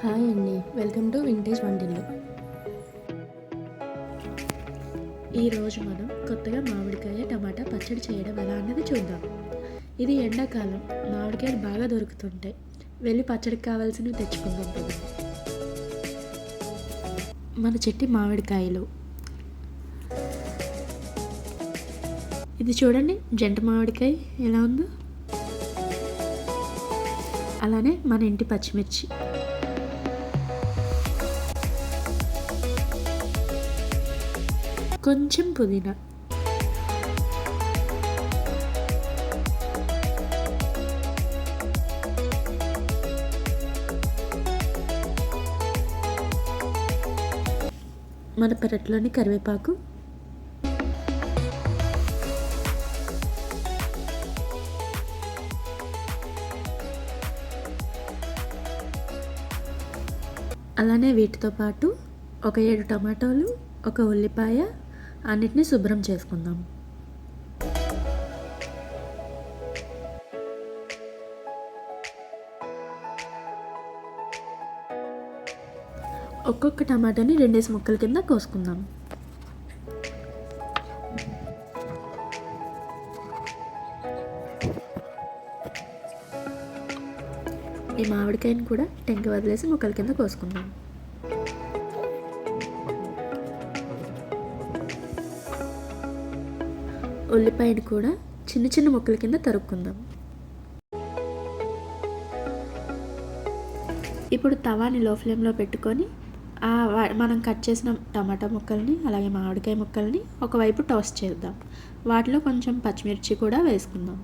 Hi అండి. Welcome to vintage వంటిల్లు. ఈరోజు మనం కొత్తగా మామిడికాయ టమాటా పచ్చడి చేయడం ఎలా అన్నది చూద్దాం. ఇది ఎండాకాలం. మామిడికాయలు బాగా దొరుకుతుంటాయి. వెళ్ళి పచ్చడికి కావాల్సినవి తెచ్చుకుందాం కదా మన చెట్టి మామిడికాయలు. ఇది చూడండి జంట మామిడికాయ ఎలా ఉందో. అలానే మన ఇంటి పచ్చిమిర్చి. కొంచెం పుదీనా. మన పెరట్లోని కరివేపాకు. అలానే వీటితో పాటు ఒక ఏడు టమాటోలు ఒక ఉల్లిపాయ అన్నిటినీ శుభ్రం చేసుకుందాం. ఒక్కొక్క టమాటాని రెండేసి ముక్కల కింద కోసుకుందాం. ఈ మామిడికాయని కూడా టెంక వదిలేసి ముక్కల కింద కోసుకుందాం. ఉల్లిపాయని కూడా చిన్న చిన్న ముక్కల కింద తరుక్కుందాం. ఇప్పుడు తవాని లో ఫ్లేమ్లో పెట్టుకొని మనం కట్ చేసిన టమాటా ముక్కల్ని అలాగే మామిడికాయ ముక్కల్ని ఒకవైపు టాస్ చేద్దాం. వాటిలో కొంచెం పచ్చిమిర్చి కూడా వేసుకుందాం.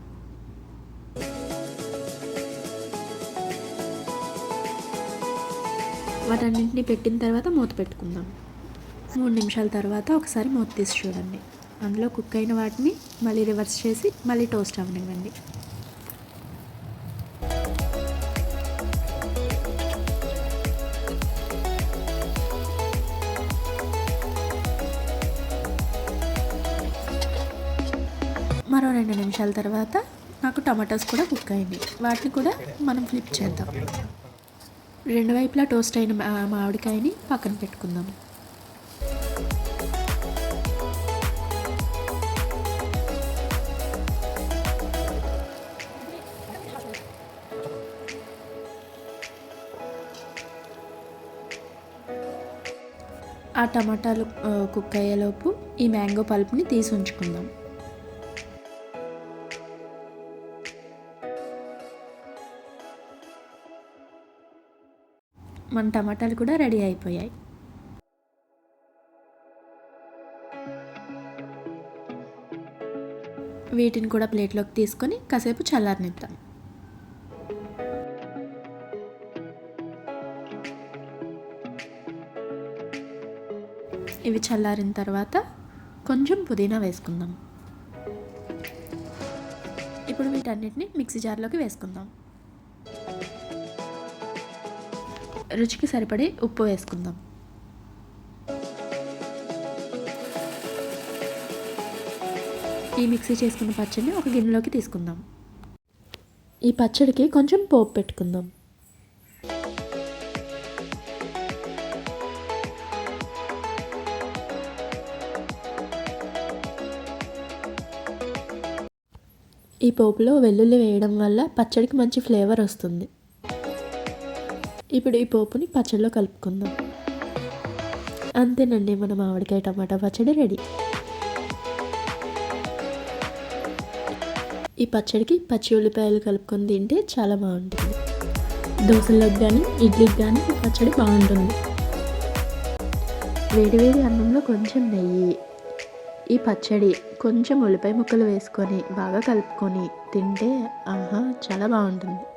వాటన్నింటినీ పెట్టిన తర్వాత మూత పెట్టుకుందాం. మూడు నిమిషాల తర్వాత ఒకసారి మూత తీసి చూడండి. అందులో కుక్ అయిన వాటిని మళ్ళీ రివర్స్ చేసి మళ్ళీ టోస్ట్ అవనివ్వండి. మరో రెండు నిమిషాల తర్వాత నాకు టమాటోస్ కూడా కుక్ అయింది వాటిని కూడా మనం ఫ్లిప్ చేద్దాం. రెండు వైపులా టోస్ట్ అయిన మామిడికాయని పక్కన పెట్టుకుందాం. ఆ టమాటాలు కుక్ అయ్యేలోపు ఈ మ్యాంగో పల్ప్ని తీసి ఉంచుకుందాం. మన టమాటాలు కూడా రెడీ అయిపోయాయి. వీటిని కూడా ప్లేట్లోకి తీసుకొని కాసేపు చల్లారనిద్దాం. ఇవి చల్లారిన తర్వాత కొంచెం పుదీనా వేసుకుందాం. ఇప్పుడు వీటన్నిటిని మిక్సీ జార్లోకి వేసుకుందాం. రుచికి సరిపడే ఉప్పు వేసుకుందాం. ఈ మిక్సీ చేసుకున్న పచ్చడిని ఒక గిన్నెలోకి తీసుకుందాం. ఈ పచ్చడికి కొంచెం పోపు పెట్టుకుందాం. ఈ పోపులో వెల్లుల్లి వేయడం వల్ల పచ్చడికి మంచి ఫ్లేవర్ వస్తుంది. ఇప్పుడు ఈ పోపుని పచ్చడిలో కలుపుకుందాం. అంతేనండి మన మామిడికాయ టమాటా పచ్చడి రెడీ. ఈ పచ్చడికి పచ్చి ఉల్లిపాయలు కలుపుకొని తింటే చాలా బాగుంటుంది. దోశలకు కానీ ఇడ్లీకి కానీ ఈ పచ్చడి బాగుంటుంది. వేడివేడి అన్నంలో కొంచెం నెయ్యి. ఈ పచ్చడి కొంచెం ఉల్లిపాయ ముక్కలు వేసుకొని బాగా కలుపుకొని తింటే ఆహా చాలా బాగుంటుంది.